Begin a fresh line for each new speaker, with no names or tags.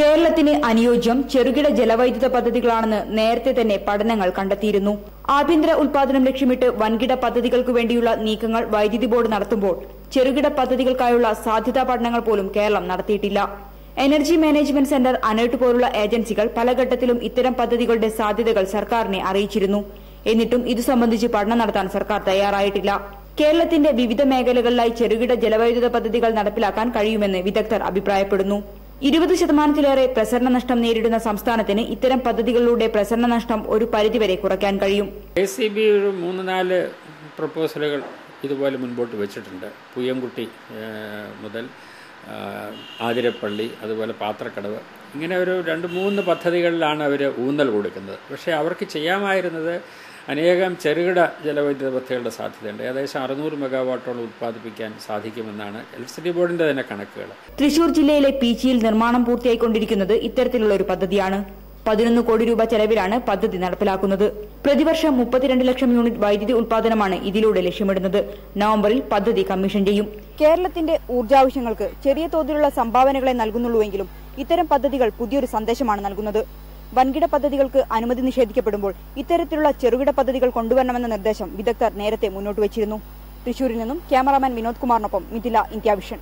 കേരളത്തിന് അനുയോജ്യം ചെറുകിട ജലവൈദ്യുത പദ്ധതികളാണെന്ന് നേരത്തെ തന്നെ പഠനങ്ങൾ കണ്ടെത്തിയിരുന്നു. ആഭ്യന്തര ഉൽപാദനം ലക്ഷ്യമിട്ട് വൻകിട പദ്ധതികൾക്കു വേണ്ടിയുള്ള നീക്കങ്ങൾ വൈദ്യുതി ബോർഡ് നടത്തുമ്പോൾ ചെറുകിട പദ്ധതികൾക്കായുള്ള സാധ്യതാ പഠനങ്ങൾ പോലും കേരളം നടത്തിയിട്ടില്ല. എനർജി മാനേജ്മെന്റ് സെന്റർ അനേർട്ട് പോലുള്ള ഏജൻസികൾ പല ഘട്ടത്തിലും ഇത്തരം പദ്ധതികളുടെ സാധ്യതകൾ സർക്കാരിനെ അറിയിച്ചിരുന്നു. എന്നിട്ടും ഇതു സംബന്ധിച്ച് പഠനം നടത്താൻ സർക്കാർ തയ്യാറായിട്ടില്ല. കേരളത്തിന്റെ വിവിധ മേഖലകളിലായി ചെറുകിട ജലവൈദ്യുത പദ്ധതികൾ നടപ്പിലാക്കാൻ കഴിയുമെന്ന് വിദഗ്ധർ അഭിപ്രായപ്പെടുന്നു. ഇരുപത് ശതമാനത്തിലേറെ പ്രസരണ നഷ്ടം നേരിടുന്ന സംസ്ഥാനത്തിന് ഇത്തരം പദ്ധതികളിലൂടെ പ്രസരണ നഷ്ടം ഒരു പരിധിവരെ കുറയ്ക്കാൻ കഴിയും.
എ സി ബി ഒരു മൂന്ന് നാല് പ്രപ്പോസലുകൾ ഇതുപോലെ മുൻപോട്ട് വെച്ചിട്ടുണ്ട്. പുയ്യംകുട്ടി മുതൽ ആതിരപ്പള്ളി അതുപോലെ പാത്രക്കടവ്. ഇങ്ങനെ ഒരു രണ്ട് മൂന്ന് പദ്ധതികളിലാണ് അവർ ഊന്നൽ കൊടുക്കുന്നത്. പക്ഷേ അവർക്ക് ചെയ്യാമായിരുന്നത് അനേകം ചെറുകിട ജലവൈദ്യുത പദ്ധതികളുടെ സാധ്യതയുണ്ട്. ഏകദേശം അറുന്നൂറ് മെഗാവാട്ടോളം ഉത്പാദിപ്പിക്കാൻ സാധിക്കുമെന്നാണ് ഇലക്ട്രിസിറ്റി ബോർഡിന്റെ തന്നെ കണക്കുകൾ.
തൃശൂർ ജില്ലയിലെ പീച്ചിയിൽ നിർമ്മാണം പൂർത്തിയായിക്കൊണ്ടിരിക്കുന്നത് ഇത്തരത്തിലുള്ള ഒരു പദ്ധതിയാണ്. പതിനൊന്ന് കോടി രൂപ ചെലവിലാണ് പദ്ധതി നടപ്പിലാക്കുന്നത്. പ്രതിവർഷം മുപ്പത്തിരണ്ട് ലക്ഷം യൂണിറ്റ് വൈദ്യുതി ഉൽപാദനമാണ് ഇതിലൂടെ ലക്ഷ്യമിടുന്നത്. നവംബറിൽ പദ്ധതി കമ്മീഷൻ ചെയ്യും. കേരളത്തിന്റെ ഊർജാവശ്യങ്ങൾക്ക് ചെറിയ തോതിലുള്ള സംഭാവനകളെ നൽകുന്നുള്ളൂവെങ്കിലും ഇത്തരം പദ്ധതികൾ പുതിയൊരു സന്ദേശമാണ് നൽകുന്നത്. വൻകിട പദ്ധതികൾക്ക് അനുമതി നിഷേധിക്കപ്പെടുമ്പോൾ ഇത്തരത്തിലുള്ള ചെറുകിട പദ്ധതികൾ കൊണ്ടുവരണമെന്ന നിർദ്ദേശം വിദഗ്ധർ നേരത്തെ മുന്നോട്ട് വച്ചിരുന്നു. തൃശൂരിൽ നിന്നും ക്യാമറാമാൻ വിനോദ് കുമാറിനൊപ്പം മിഥില ഇന്ത്യ വിഷൻ